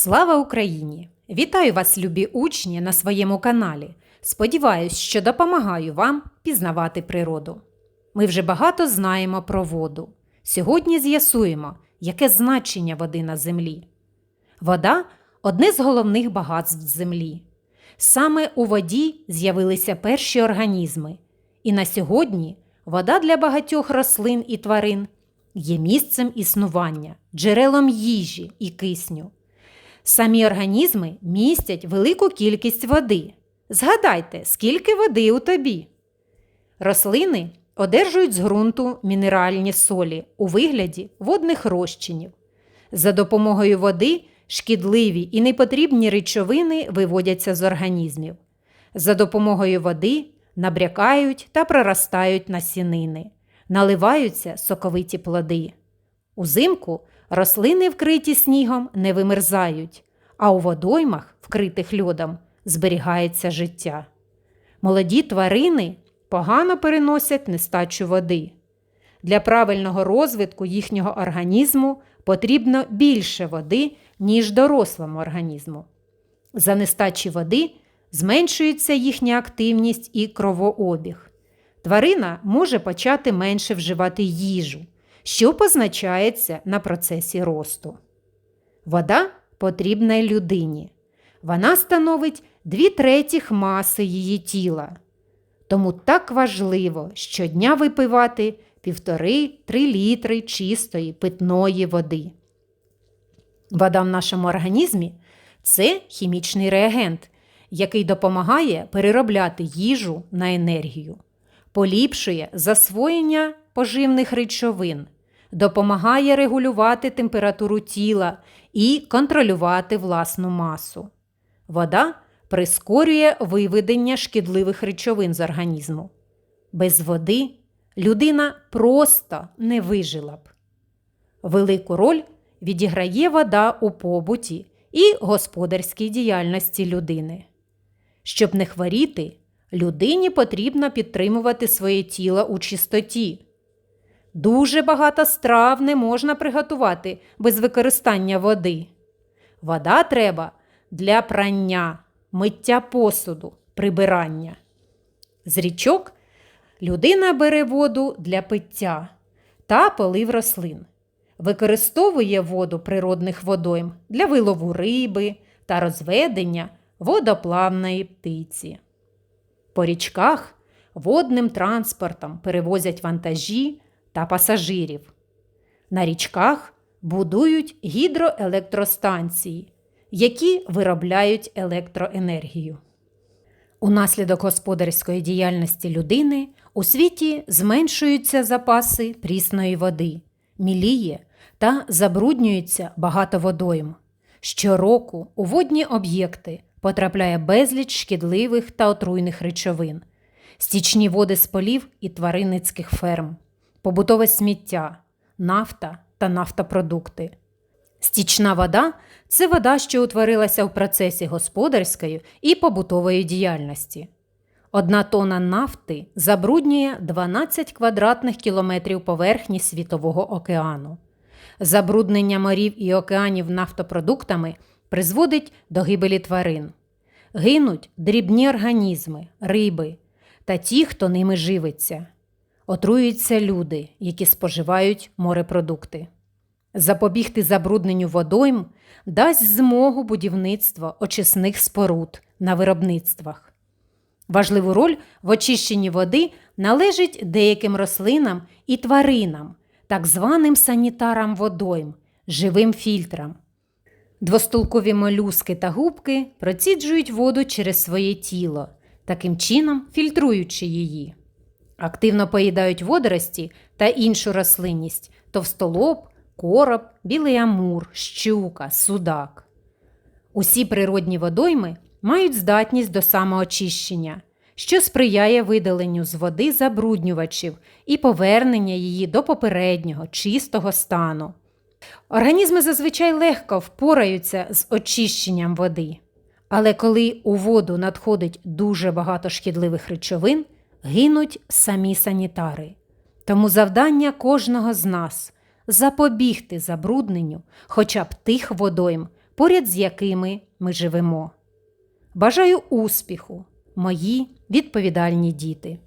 Слава Україні! Вітаю вас, любі учні, на своєму каналі. Сподіваюсь, що допомагаю вам пізнавати природу. Ми вже багато знаємо про воду. Сьогодні з'ясуємо, яке значення води на землі. Вода одне з головних багатств землі. Саме у воді з'явилися перші організми, і на сьогодні вода для багатьох рослин і тварин є місцем існування, джерелом їжі і кисню. Самі організми містять велику кількість води. Згадайте, скільки води у тобі. Рослини одержують з ґрунту мінеральні солі у вигляді водних розчинів. За допомогою води шкідливі і непотрібні речовини виводяться з організмів. За допомогою води набрякають та проростають насінини, наливаються соковиті плоди. Узимку рослини, вкриті снігом, не вимерзають, а у водоймах, вкритих льодом, зберігається життя. Молоді тварини погано переносять нестачу води. Для правильного розвитку їхнього організму потрібно більше води, ніж дорослому організму. За нестачі води зменшується їхня активність і кровообіг. Тварина може почати менше вживати їжу, що позначається на процесі росту. Вода потрібна людині. Вона становить дві третіх маси її тіла. Тому так важливо щодня випивати півтори-три літри чистої питної води. Вода в нашому організмі це хімічний реагент, який допомагає переробляти їжу на енергію, поліпшує засвоєння поживних речовин, допомагає регулювати температуру тіла і контролювати власну масу. Вода прискорює виведення шкідливих речовин з організму. Без води людина просто не вижила б. Велику роль відіграє вода у побуті і господарській діяльності людини. Щоб не хворіти, людині потрібно підтримувати своє тіло у чистоті. Дуже багато страв не можна приготувати без використання води. Вода треба для прання, миття посуду, прибирання. З річок людина бере воду для пиття та полив рослин. Використовує воду природних водойм для вилову риби та розведення водоплавної птиці. По річках водним транспортом перевозять вантажі та пасажирів. На річках будують гідроелектростанції, які виробляють електроенергію. Унаслідок господарської діяльності людини у світі зменшуються запаси прісної води, міліє та забруднюється багато водойм. Щороку у водні об'єкти потрапляє безліч шкідливих та отруйних речовин, стічні води з полів і тваринницьких ферм, побутове сміття, нафта та нафтопродукти. Стічна вода це вода, що утворилася в процесі господарської і побутової діяльності. Одна тона нафти забруднює 12 квадратних кілометрів поверхні Світового океану. Забруднення морів і океанів нафтопродуктами призводить до гибелі тварин. Гинуть дрібні організми, риби та ті, хто ними живиться. Отруюються люди, які споживають морепродукти. Запобігти забрудненню водойм дасть змогу будівництва очисних споруд на виробництвах. Важливу роль в очищенні води належить деяким рослинам і тваринам, так званим санітарам водойм, живим фільтрам. Двостолкові молюски та губки проціджують воду через своє тіло, таким чином фільтруючи її. Активно поїдають водорості та іншу рослинність товстолоб, короб, білий амур, щука, судак. Усі природні водойми мають здатність до самоочищення, що сприяє видаленню з води забруднювачів і повернення її до попереднього чистого стану. Організми зазвичай легко впораються з очищенням води. Але коли у воду надходить дуже багато шкідливих речовин, гинуть самі санітари. Тому завдання кожного з нас запобігти забрудненню хоча б тих водойм, поряд з якими ми живемо. Бажаю успіху, мої відповідальні діти.